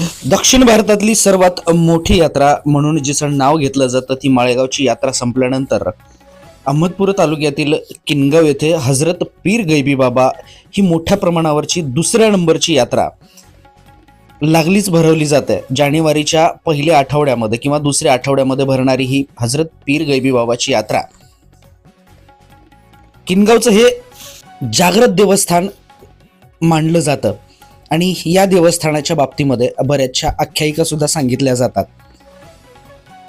दक्षिण भारतातली सर्वात मोठी यात्रा म्हणून जिचं नाव घेतलं जातं ती माळेगावची यात्रा संपल्यानंतर अहमदपूर तालुक्यातील किनगाव येथे हजरत पीर गैबी बाबा ही मोठ्या प्रमाणावरची दुसऱ्या नंबरची यात्रा लागलीच भरवली जाते. जानेवारीच्या पहिल्या आठवड्यामध्ये किंवा दुसऱ्या आठवड्यामध्ये भरणारी ही हजरत पीर गैबी बाबाची यात्रा. किनगावचं हे जागृत देवस्थान मानलं जातं. आणि या देवस्थानाच्या बाबतीमध्ये बऱ्याचशा आख्यायिका सुद्धा सांगितल्या जातात.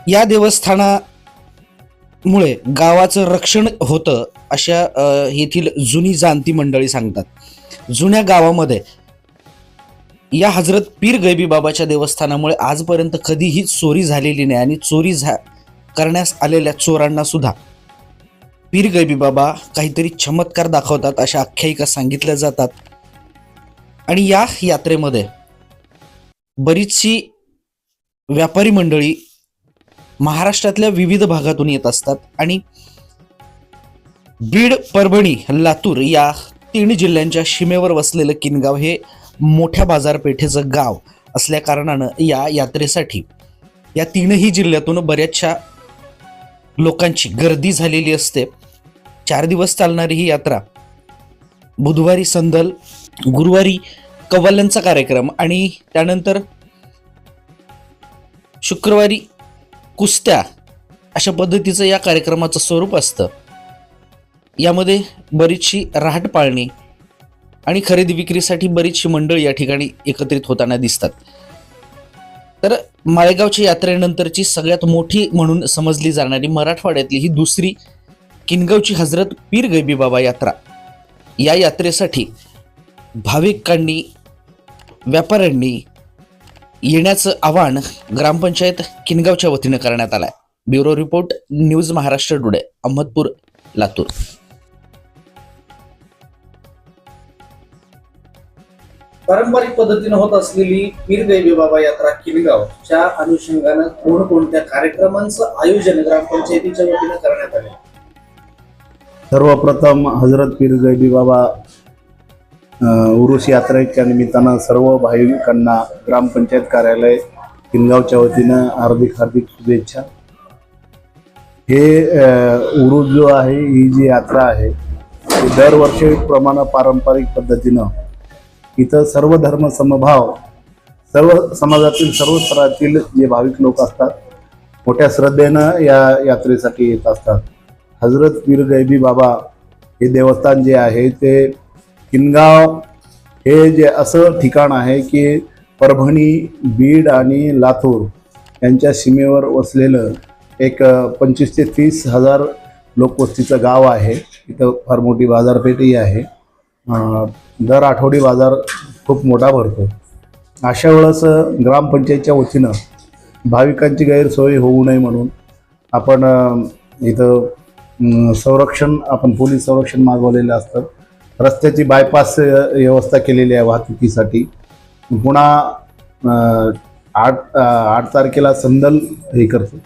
या देवस्थानामुळे गावाचं रक्षण होतं अशा येथील जुनी जाणती मंडळी सांगतात. जुन्या गावामध्ये या हजरत पीर गैबी बाबाच्या देवस्थानामुळे आजपर्यंत कधीही चोरी झालेली नाही आणि चोरी झा करण्यास आलेल्या चोरांना सुद्धा पीर गैबी बाबा काहीतरी चमत्कार दाखवतात अशा आख्यायिका सांगितल्या जातात. आणि या यात्रेमध्ये बरीचशी व्यापारी मंडळी महाराष्ट्रातल्या विविध भागातून येत असतात आणि बीड परभणी लातूर या तीन जिल्ह्यांच्या सीमेवर वसलेलं किनगाव हे मोठ्या बाजारपेठेचं गाव असल्या कारणानं या यात्रेसाठी या तीनही जिल्ह्यातून बऱ्याचशा लोकांची गर्दी झालेली असते. चार दिवस चालणारी ही यात्रा बुधवारी संदल गुरुवारी कव्वाल्यांचा कार्यक्रम आणि त्यानंतर शुक्रवारी कुस्त्या अशा पद्धतीचं या कार्यक्रमाचं स्वरूप असतं. यामध्ये बरीचशी रहाट पाळणी आणि खरेदी विक्रीसाठी बरीचशी मंडळ या ठिकाणी एकत्रित होताना दिसतात. तर माळेगावच्या यात्रेनंतरची सगळ्यात मोठी म्हणून समजली जाणारी मराठवाड्यातली ही दुसरी किनगावची हजरत पीर गैबी बाबा यात्रा. या यात्रेसाठी भाविकांनी व्यापाऱ्यांनी येण्याचं आवाहन ग्रामपंचायत किनगावच्या वतीनं करण्यात आलं आहे bureau report news Maharashtra today Ahmadpur Latur. पारंपरिक पद्धतीनं होत असलेली पीर गैबी बाबा यात्रा किनगावच्या अनुषंगानं कोणकोणत्या कार्यक्रमांचं आयोजन ग्रामपंचायतीच्या वतीनं करण्यात आले? सर्वप्रथम हजरत पीर गैबी बाबा उरुस यात्रेच्या निमित्तानं सर्व भाविकांना ग्रामपंचायत कार्यालय किनगावच्या वतीनं हार्दिक हार्दिक शुभेच्छा. हे उरुस जो आहे ही जी यात्रा आहे ती दरवर्षीप्रमाणे पारंपरिक पद्धतीनं इथं सर्व धर्म समभाव सर्व समाजातील सर्व स्तरातील जे भाविक लोक असतात मोठ्या श्रद्धेनं या यात्रेसाठी येत असतात. हजरत पीर गैबी बाबा हे देवस्थान जे आहे ते किनगाव हे जे असं ठिकाण आहे की परभणी बीड आणि लातूर यांच्या सीमेवर वसलेलं एक पंचवीस ते तीस हजार लोकवस्तीचं गाव आहे. इथं फार मोठी बाजारपेठही आहे. दर आठवडी बाजार खूप मोठा भरतो. अशा वेळेस ग्रामपंचायतच्या वतीनं भाविकांची गैरसोय होऊ नये म्हणून आपण इथं संरक्षण आपण पोलीस संरक्षण मागवलेलं असतं. रस्त्याची बायपास व्यवस्था केलेली आहे वाहतुकीसाठी. पुन्हा आठ आठ तारखेला संदल हे करतो.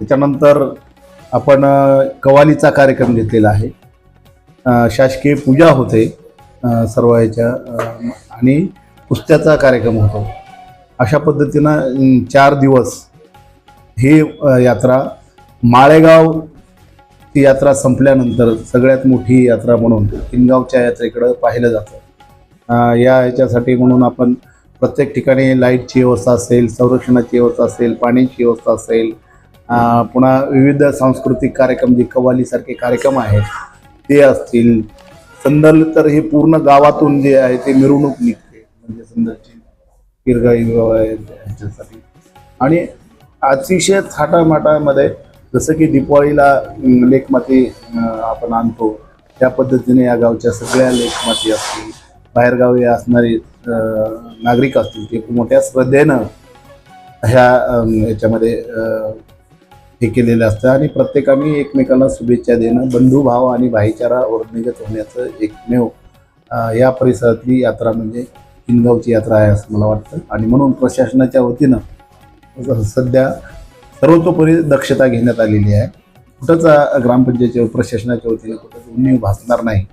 त्याच्यानंतर आपण कवालीचा कार्यक्रम घेतलेला आहे. शासकीय पूजा होते सर्व याच्या आणि कुस्त्याचा कार्यक्रम होतो. अशा पद्धतीनं चार दिवस ही यात्रा माळेगाव ती यात्रा संपल्यानंतर सगळ्यात मोठी यात्रा म्हणून किनगावच्या यात्रेकडं पाहिलं जातं. या ह्याच्यासाठी म्हणून आपण प्रत्येक ठिकाणी लाईटची व्यवस्था असेल संरक्षणाची व्यवस्था असेल पाण्याची व्यवस्था असेल पुन्हा विविध सांस्कृतिक कार्यक्रम जे कव्वालीसारखे कार्यक्रम आहेत ते असतील. संदल तर हे पूर्ण गावातून जे आहे ते मिरवणूक निघते. म्हणजे संदलची किरगाई ह्याच्यासाठी. आणि अतिशय थाटामाटामध्ये जसं की दिपावळीला लेखमाती आपण आणतो त्या पद्धतीने या गावच्या सगळ्या लेखमाती असतील बाहेरगावी असणारे नागरिक असतील ते मोठ्या श्रद्धेनं ह्या याच्यामध्ये हे केलेलं असतं. आणि प्रत्येकाने एकमेकांना शुभेच्छा देणं बंधुभाव आणि भाईचारा वर्णगत होण्याचं एकमेव या परिसरातली यात्रा म्हणजे हिंदगावची यात्रा आहे असं मला वाटतं. आणि म्हणून प्रशासनाच्या वतीनं सध्या सर्वतोपरी दक्षता घेण्यात आलेली आहे. कुठंच ग्रामपंचायतीच्या प्रशासनाच्या वतीने कुठंच उणीव भासणार नाही.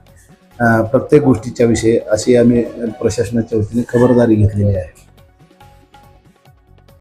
प्रत्येक गोष्टीच्या विषयी अशी आम्ही प्रशासनाच्या वतीने खबरदारी घेतलेली आहे.